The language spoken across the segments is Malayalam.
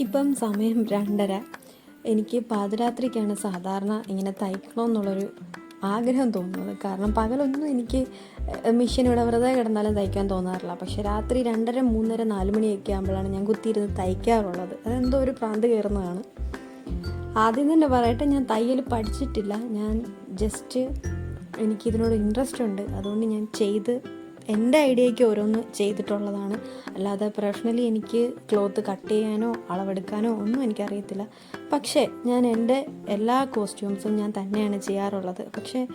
ഇപ്പം സമയം രണ്ടര. എനിക്ക് പാതിരാത്രിക്കാണ് സാധാരണ ഇങ്ങനെ തയ്ക്കണമെന്നുള്ളൊരു ആഗ്രഹം തോന്നുന്നത്. കാരണം പകലൊന്നും എനിക്ക് മിഷൻ വെറുതെ കിടന്നാലും തയ്ക്കാൻ തോന്നാറില്ല. പക്ഷെ രാത്രി രണ്ടര മൂന്നര നാല് മണിയൊക്കെ ആകുമ്പോഴാണ് ഞാൻ കുത്തിയിരുന്ന് തയ്ക്കാറുള്ളത്. അതെന്തോ ഒരു പ്രാന്ത് കയറുന്നതാണ്. ആദ്യം തന്നെ പറയട്ടെ ഞാൻ തയ്യൽ പഠിച്ചിട്ടില്ല. ഞാൻ ജസ്റ്റ് എനിക്കിതിനോട് ഇൻട്രസ്റ്റ് ഉണ്ട്. അതുകൊണ്ട് ഞാൻ ചെയ്ത് എന്റെ ഐഡിയയ്ക്ക് ഓരോന്ന് ചെയ്തിട്ടുള്ളതാണ്. അല്ലാതെ പ്രൊഫഷണലി എനിക്ക് ക്ലോത്ത് കട്ട് ചെയ്യാനോ അളവെടുക്കാനോ ഒന്നും എനിക്കറിയത്തില്ല. പക്ഷേ ഞാൻ എന്റെ എല്ലാ കോസ്റ്റ്യൂംസും ഞാൻ തന്നെയാണ് ചെയ്യാറുള്ളത്. പക്ഷേ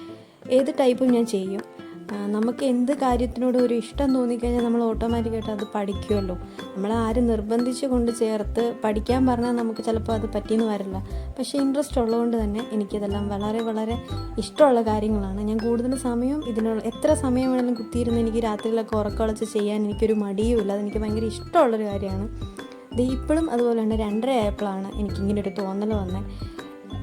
ഏത് ടൈപ്പും ഞാൻ ചെയ്യും. നമുക്ക് എന്ത് കാര്യത്തിനോടും ഒരു ഇഷ്ടം തോന്നിക്കഴിഞ്ഞാൽ നമ്മൾ ഓട്ടോമാറ്റിക്കായിട്ട് അത് പഠിക്കുമല്ലോ. നമ്മൾ ആരും നിർബന്ധിച്ച് കൊണ്ട് ചേർത്ത് പഠിക്കാൻ പറഞ്ഞാൽ നമുക്ക് ചിലപ്പോൾ അത് പറ്റിയെന്ന് വരില്ല. പക്ഷേ ഇൻട്രസ്റ്റ് ഉള്ളതുകൊണ്ട് തന്നെ എനിക്കിതെല്ലാം വളരെ വളരെ ഇഷ്ടമുള്ള കാര്യങ്ങളാണ്. ഞാൻ കൂടുതൽ സമയം ഇതിനുള്ള എത്ര സമയം വേണമെങ്കിലും കുത്തിയിരുന്ന് എനിക്ക് രാത്രിയിലൊക്കെ ഉറക്കളച്ച് ചെയ്യാൻ എനിക്കൊരു മടിയുമില്ല അതെനിക്ക് ഭയങ്കര ഇഷ്ടമുള്ളൊരു കാര്യമാണ്. ഇത് ഇപ്പോഴും അതുപോലെ തന്നെ രണ്ടര ആയപ്പോഴാണ് എനിക്കിങ്ങനെ ഒരു തോന്നൽ വന്നത്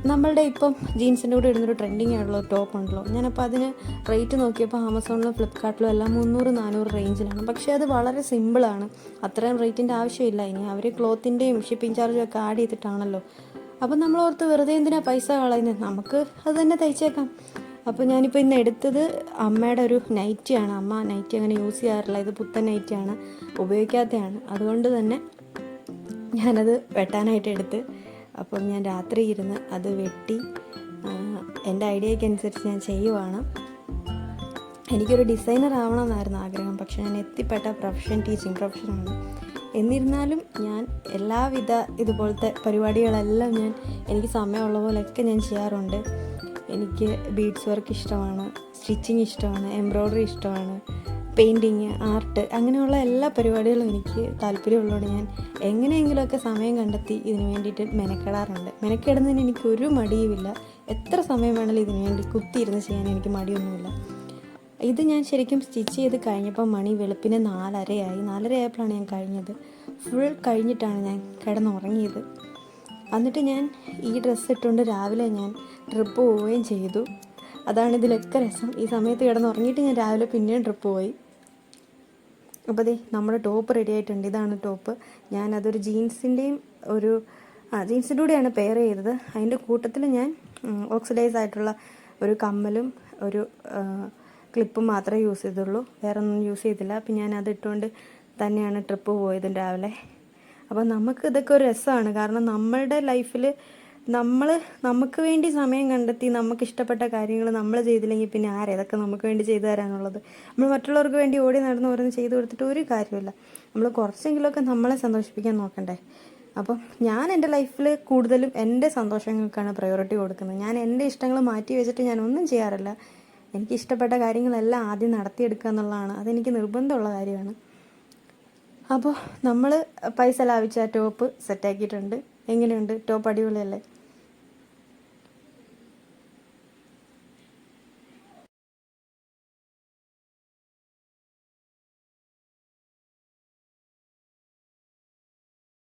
നമ്മളുടെ ഇപ്പം ജീൻസിന്റെ കൂടെ ഇടുന്നൊരു ട്രെൻഡിങ് ആയിട്ടുള്ള ടോപ്പ് ഉണ്ടല്ലോ. ഞാനപ്പോൾ അതിന് റേറ്റ് നോക്കിയപ്പോൾ ആമസോണിലും ഫ്ലിപ്കാർട്ടിലും എല്ലാം മുന്നൂറ് നാനൂറ് റേഞ്ചിലാണ് പക്ഷേ അത് വളരെ സിമ്പിളാണ് അത്രയും റേറ്റിന്റെ ആവശ്യമില്ല ഇനി. അവർ ക്ലോത്തിന്റെയും ഷിപ്പിംഗ് ചാർജും ഒക്കെ ആഡ് ചെയ്തിട്ടാണല്ലോ. അപ്പം നമ്മൾ ഓർത്ത് വെറുതെ എന്തിനാ പൈസ കളയുന്നത് നമുക്ക് അത് തന്നെ തയ്ച്ചേക്കാം. അപ്പോൾ ഞാനിപ്പോൾ ഇന്ന് എടുത്തത് അമ്മയുടെ ഒരു നൈറ്റിയാണ് അമ്മ നൈറ്റി അങ്ങനെ യൂസ് ചെയ്യാറില്ല. ഇത് പുത്തൻ നൈറ്റിയാണ് ഉപയോഗിക്കാത്തതാണ് അതുകൊണ്ട് തന്നെ ഞാനത് വെട്ടാനായിട്ട് എടുത്ത് അപ്പം ഞാൻ രാത്രി ഇരുന്ന് അത് വെട്ടി എന്റെ ഐഡിയയ്ക്ക് അനുസരിച്ച് ഞാൻ ചെയ്യുവാണ്. എനിക്കൊരു ഡിസൈനർ ആവണമെന്നായിരുന്നു ആഗ്രഹം പക്ഷെ ഞാൻ എത്തിപ്പെട്ട പ്രൊഫഷൻ ടീച്ചിങ് പ്രൊഫഷനാണ്. എന്നിരുന്നാലും ഞാൻ എല്ലാവിധ ഇതുപോലത്തെ പരിപാടികളെല്ലാം ഞാൻ എനിക്ക് സമയമുള്ള പോലെയൊക്കെ ഞാൻ ചെയ്യാറുണ്ട്. എനിക്ക് ബീഡ്സ് വർക്ക് ഇഷ്ടമാണ് സ്റ്റിച്ചിങ് ഇഷ്ടമാണ് എംബ്രോയ്ഡറി ഇഷ്ടമാണ്. പെയിന്റിങ് ആർട്ട് അങ്ങനെയുള്ള എല്ലാ പരിപാടികളും എനിക്ക് താല്പര്യമുള്ളതുകൊണ്ട് ഞാൻ എങ്ങനെയെങ്കിലുമൊക്കെ സമയം കണ്ടെത്തി ഇതിന് വേണ്ടിയിട്ട് മെനക്കെടാറുണ്ട്. മെനക്കെടുന്നതിന് എനിക്ക് ഒരു മടിയുമില്ല. എത്ര സമയം വേണമെങ്കിലും ഇതിന് വേണ്ടി കുത്തിയിരുന്ന് ചെയ്യാൻ എനിക്ക് മടിയൊന്നുമില്ല. ഇത് ഞാൻ ശരിക്കും സ്റ്റിച്ച് ചെയ്ത് കഴിഞ്ഞപ്പോൾ മണി വെളുപ്പിന് നാലരയായി. നാലരയായപ്പോഴാണ് ഞാൻ കഴിഞ്ഞത്. ഫുൾ കഴിഞ്ഞിട്ടാണ് ഞാൻ കിടന്നുറങ്ങിയത്. എന്നിട്ട് ഞാൻ ഈ ഡ്രസ്സ് ഇട്ടുകൊണ്ട് രാവിലെ ഞാൻ ട്രിപ്പ് പോവുകയും ചെയ്തു. അതാണ് ഇതിലൊക്കെ രസം. ഈ സമയത്ത് കിടന്നുറങ്ങിയിട്ട് ഞാൻ രാവിലെ പിന്നെയും ട്രിപ്പ് പോയി. അപ്പോൾ ദേ നമ്മുടെ ടോപ്പ് റെഡി ആയിട്ടുണ്ട്. ഇതാണ് ടോപ്പ്. ഞാൻ അതൊരു ജീൻസിന്റെയും ഒരു ആ ജീൻസിന്റെ കൂടെയാണ് പെയർ ചെയ്തത്. അതിന്റെ കൂട്ടത്തിൽ ഞാൻ ഓക്സിഡൈസ് ആയിട്ടുള്ള ഒരു കമ്മലും ഒരു ക്ലിപ്പും മാത്രമേ യൂസ് ചെയ്തുള്ളൂ. വേറെ ഒന്നും യൂസ് ചെയ്തില്ല. അപ്പം ഞാൻ അത് ഇട്ടുകൊണ്ട് തന്നെയാണ് ട്രിപ്പ് പോയത് രാവിലെ. അപ്പോൾ നമുക്ക് ഇതൊക്കെ ഒരു രസമാണ്. കാരണം നമ്മളുടെ ലൈഫിൽ നമ്മൾ നമുക്ക് വേണ്ടി സമയം കണ്ടെത്തി നമുക്ക് ഇഷ്ടപ്പെട്ട കാര്യങ്ങൾ നമ്മൾ ചെയ്തില്ലെങ്കിൽ പിന്നെ ആരേതൊക്കെ നമുക്ക് വേണ്ടി ചെയ്തു തരാനുള്ളത്. നമ്മൾ മറ്റുള്ളവർക്ക് വേണ്ടി ഓടി നടന്ന് ഓരോന്ന് ചെയ്തു കൊടുത്തിട്ട് ഒരു കാര്യമില്ല നമ്മൾ കുറച്ചെങ്കിലുമൊക്കെ നമ്മളെ സന്തോഷിപ്പിക്കാൻ നോക്കണ്ടേ? അപ്പം ഞാൻ എന്റെ ലൈഫിൽ കൂടുതലും എന്റെ സന്തോഷങ്ങൾക്കാണ് പ്രയോറിറ്റി കൊടുക്കുന്നത്. ഞാൻ എന്റെ ഇഷ്ടങ്ങൾ മാറ്റി വെച്ചിട്ട് ഞാൻ ഒന്നും ചെയ്യാറില്ല. എനിക്ക് ഇഷ്ടപ്പെട്ട കാര്യങ്ങളെല്ലാം ആദ്യം നടത്തിയെടുക്കുക എന്നുള്ളതാണ്. അതെനിക്ക് നിർബന്ധമുള്ള കാര്യമാണ്. അപ്പോൾ നമ്മൾ പൈസ ലാഭിച്ച ടോപ്പ് സെറ്റാക്കിയിട്ടുണ്ട് എങ്ങനെയുണ്ട്? ടോപ്പ് അടിപൊളിയല്ലേ?